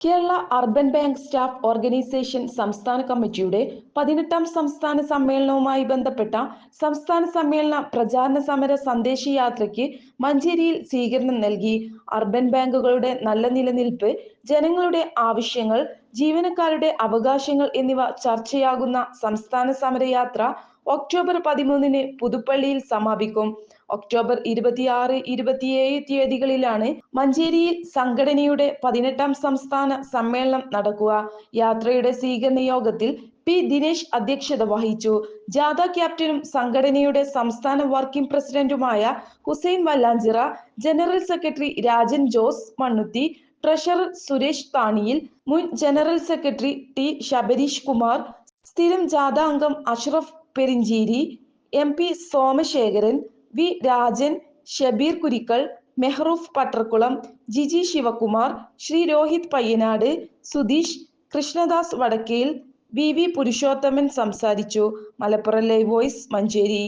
Kerala urban bank staff organisation സംസ്ഥാന കമ്മിറ്റിയുടെ പതിനെട്ടാം സംസ്ഥാന സമ്മേളനവുമായി ബന്ധപ്പെട്ട സംസ്ഥാന സമ്മേളന പ്രചാരണ സമര സന്ദേശയാത്രയ്ക്ക് മഞ്ചേരിയിൽ സ്വീകരണം നൽകി. അർബൻ ബാങ്കുകളുടെ നല്ല നിലനിൽപ്പ് ജനങ്ങളുടെ ആവശ്യങ്ങൾ ജീവനക്കാരുടെ അവകാശങ്ങൾ എന്നിവ ചർച്ചയാകുന്ന സംസ്ഥാന സമരയാത്ര ഒക്ടോബർ പതിമൂന്നിന് പുതുപ്പള്ളിയിൽ സമാപിക്കും. ഒക്ടോബർ ഇരുപത്തിയാറ് ഇരുപത്തിയേഴ് തീയതികളിലാണ് മഞ്ചേരിയിൽ സംഘടനയുടെ പതിനെട്ടാം സംസ്ഥാന സമ്മേളനം നടക്കുക. യാത്രയുടെ സ്വീകരണ യോഗത്തിൽ പി ദിനേശ് അധ്യക്ഷത വഹിച്ചു. ജാഥ ക്യാപ്റ്റനും സംഘടനയുടെ സംസ്ഥാന വർക്കിംഗ് പ്രസിഡന്റുമായ Hussain Vallanchira general secretary Rajan Jose Mannuthy treasurer Suresh Thaniyil മുൻ general secretary T Shabarish Kumar സ്ഥിരം ജാഥ അംഗം Ashraf Perincheri M P Somasekharan V Rajan Shabeer Kurikkal Mehroof Pattarkulam Jiji Sivakumar Sree Rohit Payyanad Sudheesh Krishnadas Vadakkel V V Purushothaman സംസാരിച്ചു. Malappuram live voice Manjeri.